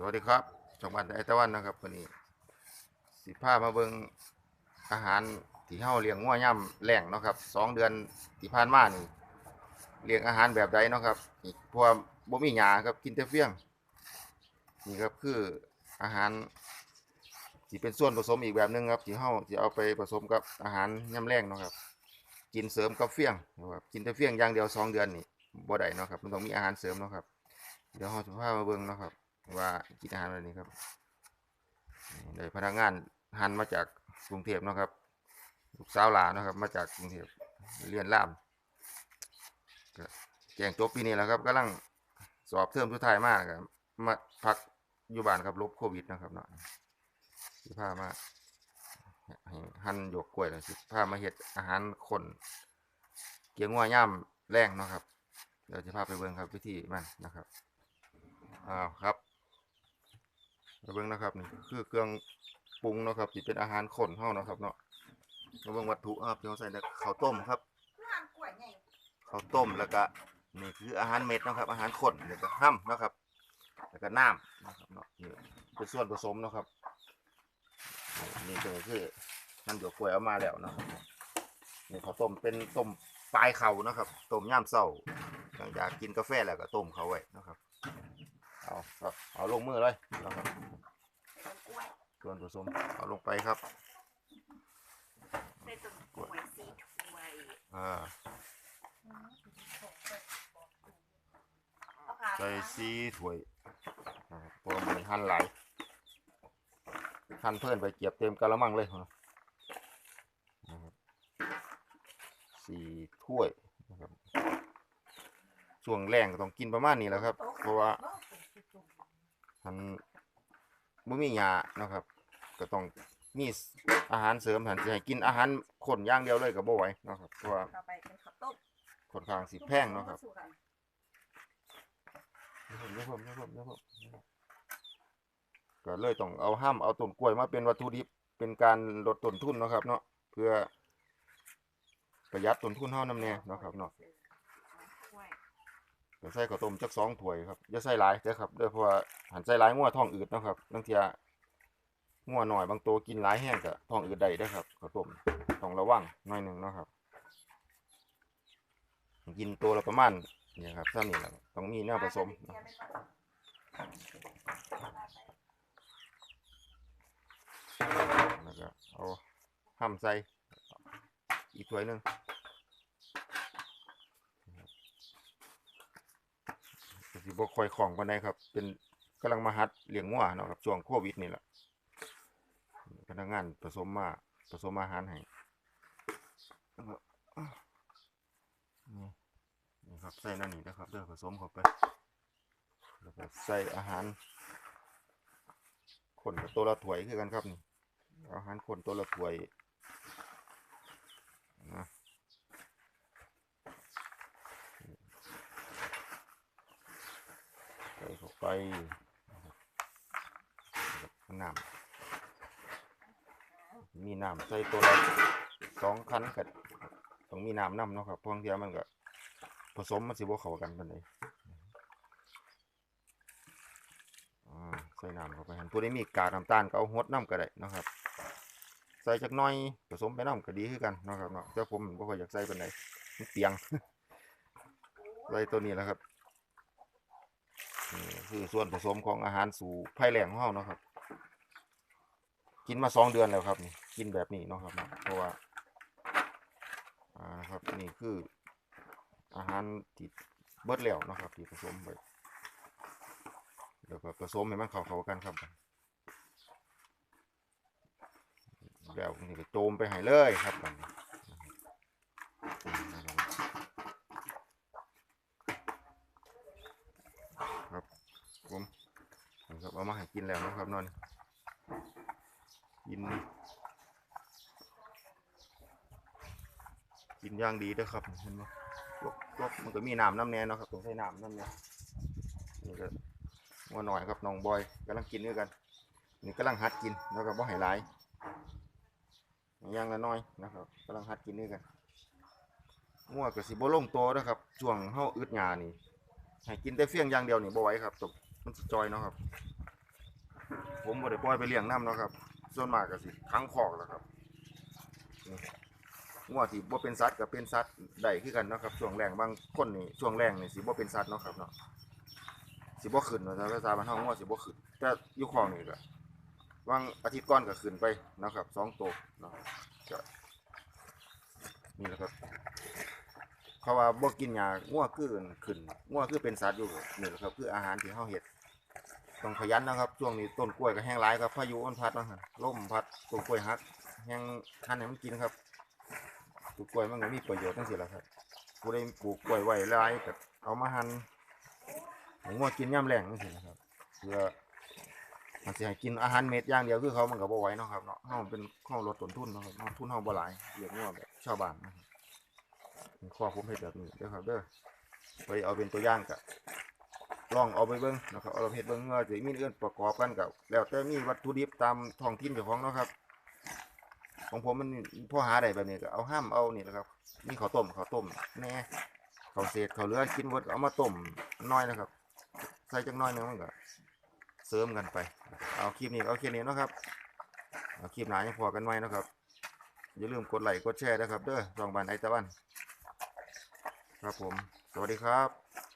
สวัสดีครับช่องบ้านไอตะวันนะครับวันนี้ สิพามาเบิงอาหารที่เฮาเลี้ยงงัวย่ำแหล่งเนาะครับสองเดือนที่ผ่านมานี่เลี้ยงอาหารแบบใดเนาะครับนี่พวกบ่มีหญ้าครับกินแต่เฟี้ยง นี่ครับคืออาหารที่เป็นส่วนผสมอีกแบบหนึงครับที่เฮาสิเอาไปผสมกับอาหารย่ำแรงเนาะครับ กินเสริมกับเฟี้ยงนะครับกินแต่เฟี้ยงอย่างเดียวสองเดือนนี่บ่ได้เนาะครับมันต้องมีอาหารเสริมเนาะครับเดี๋ยวเราจะพามาเบิ่งเนาะครับ ว่ากินอาหารแบบนี้ครับได้พนักงานหันมาจากกรุงเทพนะครับ ลูกสาวหลานนะครับ มาจากกรุงเทพเรียนล่ามก็แจงจบปีนี้แล้วครับกำลังสอบเทอมสุดท้ายมากครับมาพักอยู่บ้านครับลบโควิดนะครับเนาะสิพามาหั่นหยวกกล้วยแล้วสิพามาเฮ็ดอาหารคนเกี๊ยวงัวย่ำแรงนะครับเดี๋ยวจะพาไปเบิ่งครับวิธีมันนะครับอ้าวครับ เบิ่งนะครับนี่คือเครื่องปรุงนะครับที่เป็นอาหารข้นเฮานะครับเนาะมาเบิ่งวัตถุครับที่เราใส่ในข้าวต้มครับข้าวต้มแล้วก็นี่คืออาหารเม็ดนะครับ อาหารข้นแล้วก็ห้ำนะครับ แล้วก็น้ำนะครับเนาะนี่เป็นส่วนผสมนะครับ นี่ก็คือมันหยวกกล้วยเอามาแล้วนะครับนี่ข้าวต้มเป็นต้มปลายเขานะครับต้มย่ำเศร้าหลังจากกินกาแฟแล้วก็ต้มเขาไว้นะครับ เอาครับเอาลงมือเลยนะครับส่วนผสมเอาลงไปครับใส่ต้นกล้วยสีถ้วยอ่าใส่ซีถ้วยนะครับเพราะว่ามันหั่นหลายหั่นเพิ่นไปเก็บเต็มกะละมังเลยนะครับสี่ถ้วยนะครับช่วงแรงก็ต้องกินประมาณนี้แหละครับ เพราะว่า หันบ่มีหญ้านะครับ ก็ต้องมีอาหารเสริมหันสิให้กินอาหารข้นอย่างเดียวเลยก็บ่ไหวเนาะครับเพราะว่าต่อไปเป็นข้าวต้มค่อนข้างสิแพงเนาะครับเดี๋ยวผมเดี๋ยวผมเดี๋ยวผมเดี๋ยวผมก็เลยต้องเอาห้ามเอาต้นกล้วยมาเป็นวัตถุดิบเป็นการลดต้นทุนเนาะครับ เนาะเพื่อประหยัดต้นทุนเฮานำแน่เนาะครับเนาะถ้วย ก็ใส่ข้าวต้มจักสองถ้วยครับอย่าใส่หลายเด้อครับเด้อเพราะว่าหันใส่หลายงัวท้องอืดนะครับบางเทียงัวหน่อยบางตัวกินหลายแห้งก็ท้องอืดได้เด้อครับข้าวต้มต้องระวังหน่อยหนึ่งนะครับ กินตัวละประมาณเนี่ยครับซ้ำนี่แหละต้องมีแนวผสมนะแล้วก็เอาห้ำใส่อีกถ้วยหนึ่ง สิบ่ค่อยคล่องปานใดครับ เป็นกำลังมาหัดเลี้ยงงัวเนาะครับช่วงโควิดนี่แหละพนักงานผสมมาผสมอาหารให้นี่นี่ครับใส่นั่นนี่นะครับเด้อผสมเข้าไปแล้วก็ใส่อาหารคนกับตัวละถ้วยคือกันครับนี่อาหารคนตัวละถ้วยนะใส่เข้า ไปน้ำมีน้ำใส่ตัวละสองคันกันต้องมีน้ำน้ำเนาะครับเพราะบางทีมันก็ผสมมันสิบ่เข้ากันปานใดใส่น้ำเข้าไปหันผู้ได้มีกากน้ำตาลก็เอาหดน้ำก็ได้นะครับ ใส่จักน้อยผสมไปน้ำก็ดีคือกันนะครับเนาะแต่ผมบ่ค่อยอยากใส่ปานใดมันเปียงใส่ตัวนี้แหละครับ นี่คือส่วนผสมของอาหารสู่ไผ่แหลงของเฮาเนาะครับ กินมาสองเดือนแล้วครับนี่กินแบบนี้เนาะครับเพราะว่าอ่านะครับนี่คืออาหารที่เบิดแล้วนะครับที่ผสมไปแล้วก็ผสมให้มันเข้าเข้ากันครับแล้วนี่ก็โจมไปให้เลยครับบันครับผมนี่ครับ เอามาให้กินแล้วนะครับนอนกิน กินย่างดีเด้อครับเห็นไหมลวกลวกมันก็มีน้ำน้ำแน่นะครับต้องใช้น้ำน้ำแน่นี่ก็งัวหน่อยครับน้องบอยกำลังกินด้วยกัน นี่กำลังหัดกินแล้วก็บ่ให้หลายย่างละน้อยนะครับกำลังหัดกินนี่กันงัวก็สิบ่ลงโตนะครับช่วงเฮาอึดหยานี่ให้กินแต่เฟี้ยงอย่างเดียวนี่บ่ไหวครับตกมันจอยเนาะครับ ผมบ่ได้ปล่อยไปเลี้ยงน้ำเนาะครับ ส่วนมากก็สิขังคอกแล้วครับนี่งัวที่บ่เป็นสัตว์ก็เป็นสัตว์ได้คือกันเนาะครับช่วงแรงบางคนนี่ช่วงแรงนี่สิบ่เป็นสัตว์เนาะครับเนาะสิบ่ขึ้นเนาะแต่ภาษาบ้านเฮางัวสิบ่ขึ้นแต่อยู่คลองนี่ก็วางอาทิตย์ก่อนก็ขึ้นไปเนาะครับสองตัวเนาะก็นี่แหละครับเขาว่าบ่กินหญางัวคือขึ้นงัวคือเป็นสัตว์อยู่นี่แหละครับ คืออาหารที่เฮาเฮ็ด ต้องขยันนะครับ ช่วงนี้ต้นกล้วยก็แห้งหลายครับพายุมันพัดมาหั่มพัดต้นกล้วยหักแห้งทันให้มันกินครับต้นกล้วยมันก็มีประโยชน์ทั้งสิ้นแหละครับผู้ใดปลูกกล้วยไว้หลายก็เอามาหั่นให้งัวกินย่ำแรงจังซี่นะครับเพื่อมันสิให้กินอาหารเม็ดอย่างเดียวคือเขามันก็บ่ไหวเนาะครับเนาะเฮาเป็นเฮาลดต้นทุนเนาะครับเนาะทุนเฮาบ่หลายเลี้ยงงัวแบบชาวบ้านนะครับข้อผมเฮ็ดแบบนี้เด้อครับเด้อไปเอาเป็นตัวอย่างกะ ลองเอาไปเบิ่งนะครับเอาไปเฮ็ดเบิ่งว่าสิมีเอื่นประกอบกันกับแล้วแต่มีวัตถุดิบตามท้องถิ่นเจ้าของเนาะครับ ของผมมันพ่อหาได้แบบนี้ก็เอาห้ามเอานี่แหละครับมีข้าวต้มข้าวต้มแน่ข้าวเศษข้าวเหลือกินหมดเอามาต้มน้อยนะครับ ใส่จักหน้อยหนึงมันก็เสริมกันไปเอาคลิปนี้เอาแค่นี้นะครับเอาคลิปหนายังพอกันไว้นะครับอย่าลืมกดไลค์กดแชร์นะครับเด้อสองบันไอตะวันครับผม สวัสดีครับ